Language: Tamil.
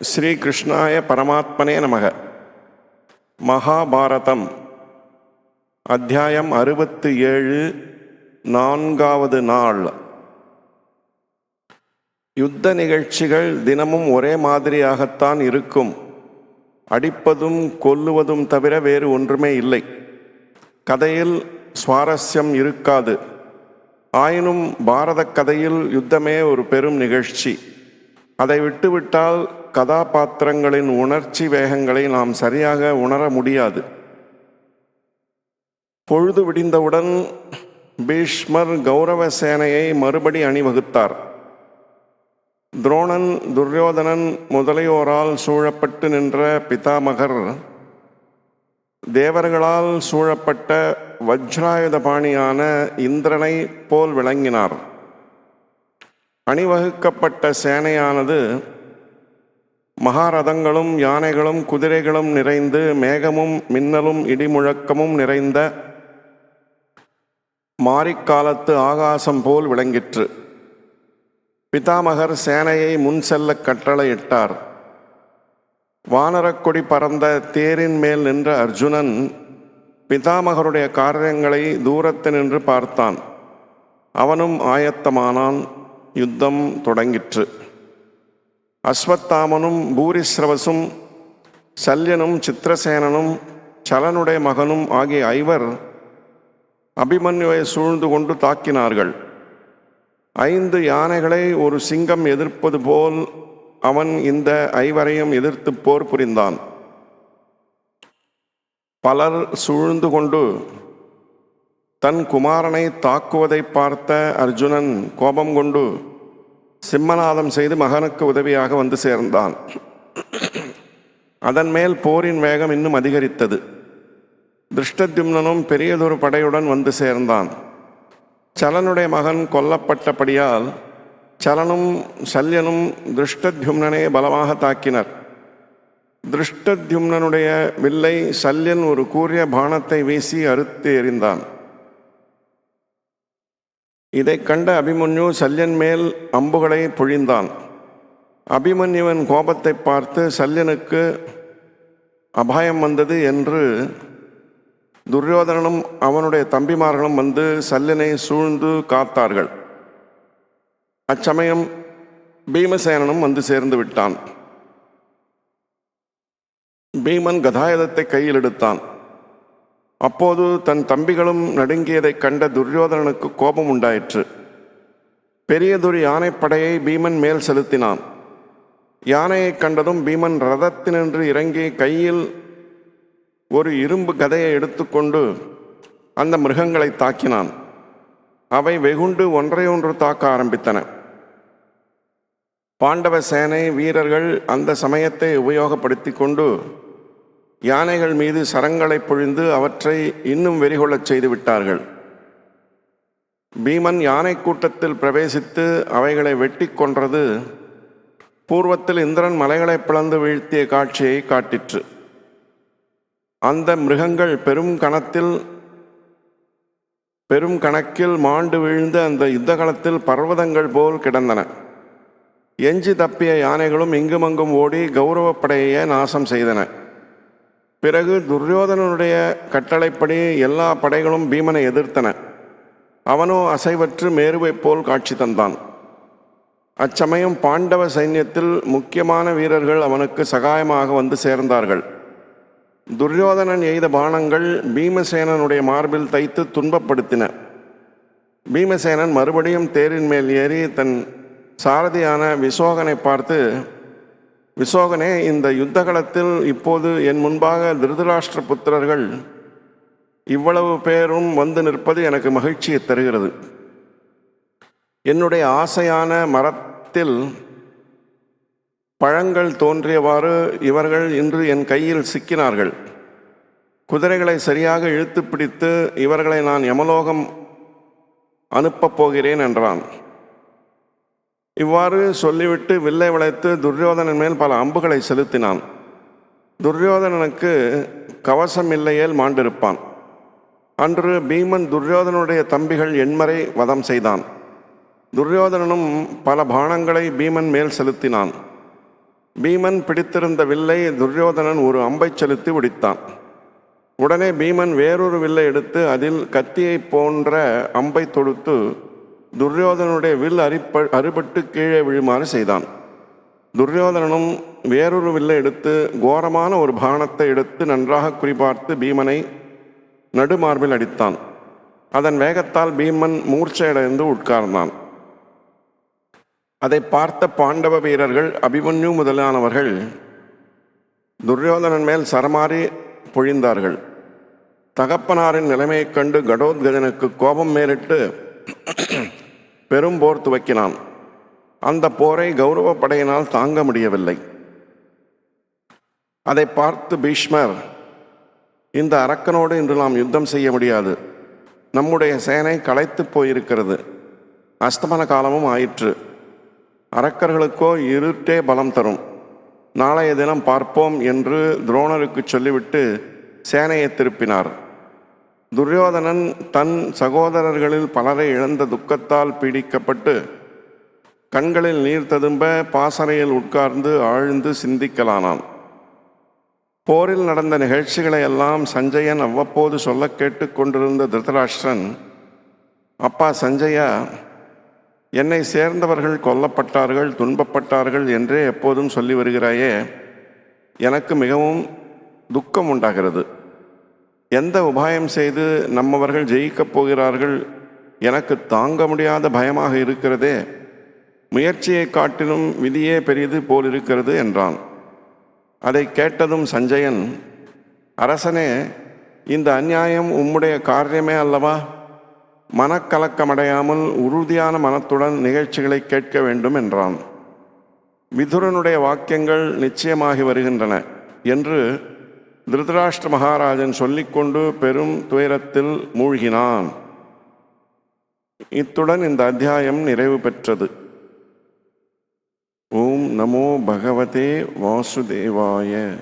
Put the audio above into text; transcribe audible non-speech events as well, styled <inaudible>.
ஸ்ரீகிருஷ்ணாய பரமாத்மனே நமக. மகாபாரதம். அத்தியாயம் அறுபத்து ஏழு நான்காவது நாள். யுத்த நிகழ்ச்சிகள் தினமும் ஒரே மாதிரியாகத்தான் இருக்கும். அடிப்பதும் கொல்லுவதும் தவிர வேறு ஒன்றுமே இல்லை. கதையில் சுவாரஸ்யம் இருக்காது. ஆயினும் பாரத கதையில் யுத்தமே ஒரு பெரும் நிகழ்ச்சி. அதை விட்டுவிட்டால் கதாபாத்திரங்களின் உணர்ச்சி வேகங்களை நாம் சரியாக உணர முடியாது. பொழுது விடிந்தவுடன் பீஷ்மர் கௌரவ சேனையை மறுபடி அணிவகுத்தார். துரோணன் துரியோதனன் முதலியோரால் சூழப்பட்டு நின்ற பிதாமகர் தேவர்களால் சூழப்பட்ட வஜ்ராயுத பாணியான இந்திரனை போல் விளங்கினார். அணிவகுக்கப்பட்ட சேனையானது மகாரதங்களும் யானைகளும் குதிரைகளும் நிறைந்து மேகமும் மின்னலும் இடிமுழக்கமும் நிறைந்த மாரிக்காலத்து ஆகாசம் போல் விளங்கிற்று. பிதாமகர் சேனையை முன் செல்ல கட்டளையிட்டார். வானரக்கொடி பறந்த தேரின் மேல் நின்ற அர்ஜுனன் பிதாமகருடைய காரியங்களை தூரத்து நின்று பார்த்தான். அவனும் ஆயத்தமானான். யுத்தம் தொடங்கிற்று. அஸ்வத்தாமனும் பூரிஸ்ரவசும் சல்யனும் சித்திரசேனனும் சலனுடைய மகனும் ஆகிய ஐவர் அபிமன்யுவை சூழ்ந்து கொண்டு தாக்கினார்கள். ஐந்து யானைகளை ஒரு சிங்கம் எதிர்ப்பது போல் அவன் இந்த ஐவரையும் எதிர்த்து போர் புரிந்தான். பலர் சூழ்ந்து கொண்டு தன் குமாரனை தாக்குவதை பார்த்த அர்ஜுனன் கோபம் கொண்டு சிம்மநாதம் செய்து மகனுக்கு உதவியாக வந்து சேர்ந்தான். அதன் மேல் போரின் வேகம் இன்னும் அதிகரித்தது. திருஷ்டத்யும்னனும் பெரியதொரு படையுடன் வந்து சேர்ந்தான். சலனுடைய மகன் கொல்லப்பட்டபடியால் சலனும் சல்யனும் திருஷ்டத்யும்னனை பலமாக தாக்கினர். திருஷ்டத்யும்னனுடைய வில்லை சல்யன் ஒரு கூரிய பானத்தை வீசி அறுத்து எறிந்தான். இதை கண்ட அபிமன்யு சல்யன் மேல் அம்புகளை பொழிந்தான். அபிமன்யுவன் கோபத்தை பார்த்து சல்யனுக்கு அபாயம் வந்தது என்று துரியோதனனும் அவனுடைய தம்பிமார்களும் வந்து சல்யனை சூழ்ந்து காத்தார்கள். அச்சமயம் பீமசேனனும் வந்து சேர்ந்து விட்டான். பீமன் கதாயுதத்தை கையில் எடுத்தான். அப்போது தன் தம்பிகளும் நடுங்கியதைக் கண்ட துரியோதனனுக்கு கோபம் உண்டாயிற்று. பெரியதொரு யானைப்படையை பீமன் மேல் செலுத்தினான். யானையைக் கண்டதும் பீமன் ரதத்தினின்று இறங்கி கையில் ஒரு இரும்பு கதையை எடுத்துக்கொண்டு அந்த மிருகங்களை தாக்கினான். அவை வெகுண்டு ஒன்றையொன்று தாக்க ஆரம்பித்தன. பாண்டவ சேனை வீரர்கள் அந்த சமயத்தை உபயோகப்படுத்தி கொண்டு யானைகள் மீது சரங்களை பொழிந்து அவற்றை இன்னும் வெறிகொள்ளச் செய்து விட்டார்கள் பீமன் யானை கூட்டத்தில் பிரவேசித்து அவைகளை வெட்டி கொன்றது பூர்வத்தில் இந்திரன் மலைகளை பிளந்து வீழ்த்திய காட்சியை காட்டிற்று. அந்த மிருகங்கள் பெரும் கணத்தில் பெரும் கணக்கில் மாண்டு வீழ்ந்த அந்த யுத்தகலத்தில் பர்வதங்கள் போல் கிடந்தன. எஞ்சி தப்பிய யானைகளும் இங்குமங்கும் ஓடி கௌரவப்படையை நாசம் செய்தன. பிறகு துரியோதனனுடைய கட்டளைப்படி எல்லா படைகளும் பீமனை எதிர்த்தன. அவனோ அசைவற்று மேருவைப் போல் காட்சி தந்தான். அச்சமயம் பாண்டவ சைன்யத்தில் முக்கியமான வீரர்கள் அவனுக்கு சகாயமாக வந்து சேர்ந்தார்கள். துரியோதனன் எய்த பானங்கள் பீமசேனனுடைய மார்பில் தைத்து துன்பப்படுத்தின. பீமசேனன் மறுபடியும் தேரின் மேல் ஏறி தன் சாரதியான விசோகனை பார்த்து விசோகனே இந்த யுத்தகலத்தில் இப்போது என் முன்பாக திருதராஷ்டிர புத்திரர்கள் இவ்வளவு பேரும் வந்து நிற்பது எனக்கு மகிழ்ச்சியை தருகிறது. என்னுடைய ஆசையான மரத்தில் பழங்கள் தோன்றியவாறு இவர்கள் இன்று என் கையில் சிக்கினார்கள். குதிரைகளை சரியாக இழுத்து பிடித்து இவர்களை நான் யமலோகம் அனுப்பப் போகிறேன் என்றான். இவ்வாறு சொல்லிவிட்டு வில்லை வளைத்து துரியோதனன் மேல் பல அம்புகளை செலுத்தினான். துரியோதனனுக்கு கவசம் இல்லையேல் மாண்டிருப்பான். அன்று பீமன் துரியோதனுடைய தம்பிகள் எண்மறை வதம் செய்தான். துரியோதனனும் பல பானங்களை பீமன் மேல் செலுத்தினான். பீமன் பிடித்திருந்த வில்லை துரியோதனன் ஒரு அம்பை செலுத்தி விடித்தான் உடனே பீமன் வேறொரு வில்லை எடுத்து அதில் கத்தியைப் போன்ற அம்பை தொடுத்து துரியோதனனுடைய வில் அரிப்ப அறுபட்டு கீழே விழுமாறு செய்தான். துரியோதனனும் வேறொரு வில்லை எடுத்து கோரமான ஒரு பானத்தை எடுத்து நன்றாக குறிபார்த்து பீமனை நடுமார்பில் அடித்தான். அதன் வேகத்தால் பீமன் மூர்ச்சையடைந்து உட்கார்ந்தான். அதை பார்த்த பாண்டவ வீரர்கள் அபிமன்யு முதலானவர்கள் துரியோதனன் மேல் சரமாறி பொழிந்தார்கள். தகப்பனாரின் நிலைமையைக் கண்டு கடோத்கஜனுக்கு கோபம் மேலிட்டு <clears throat> பெரும் போர் துவக்கினான். அந்த போரை கௌரவ படையினால் தாங்க முடியவில்லை. அதை பார்த்து பீஷ்மர் இந்த அரக்கனோடு இன்று நாம் யுத்தம் செய்ய முடியாது. நம்முடைய சேனை களைத்து போயிருக்கிறது. அஸ்தமன காலமும் ஆயிற்று. அரக்கர்களுக்கோ இருட்டே பலம் தரும். நாளைய தினம் பார்ப்போம் என்று துரோணருக்கு சொல்லிவிட்டு சேனையை திருப்பினார். துரியோதனன் தன் சகோதரர்களில் பலரை இழந்த துக்கத்தால் பீடிக்கப்பட்டு கண்களில் நீர் ததும்ப பாசறையில் உட்கார்ந்து ஆழ்ந்து சிந்திக்கலானான். போரில் நடந்த நிகழ்ச்சிகளை எல்லாம் சஞ்சயன் அவ்வப்போது சொல்ல கேட்டு கொண்டிருந்த திருதராஷ்டிரன் அப்பா சஞ்சயா என்னை சேர்ந்தவர்கள் கொல்லப்பட்டார்கள் துன்பப்பட்டார்கள் என்றே எப்போதும் சொல்லி வருகிறாயே. எனக்கு மிகவும் துக்கம் உண்டாகிறது எந்த உபாயம் செய்து நம்மவர்கள் ஜெயிக்கப் போகிறார்கள்? எனக்கு தாங்க முடியாத பயமாக இருக்கிறதே. முயற்சியை காட்டிலும் விதியே பெரியது போல் இருக்கிறது என்றான். அதை கேட்டதும் சஞ்சயன் அரசனே இந்த அநியாயம் உம்முடைய காரியமே அல்லவா? மனக்கலக்கமடையாமல் உறுதியான மனத்துடன் நிகழ்ச்சிகளை கேட்க வேண்டும் என்றான். விதுரனுடைய வாக்கியங்கள் நிச்சயமாகி வருகின்றன என்று திருதராஷ்டிர மகாராஜன் சொல்லிக்கொண்டு பெரும் துயரத்தில் மூழ்கினான். இத்துடன் இந்த அத்தியாயம் நிறைவு பெற்றது. ஓம் நமோ பகவதே வாசுதேவாய.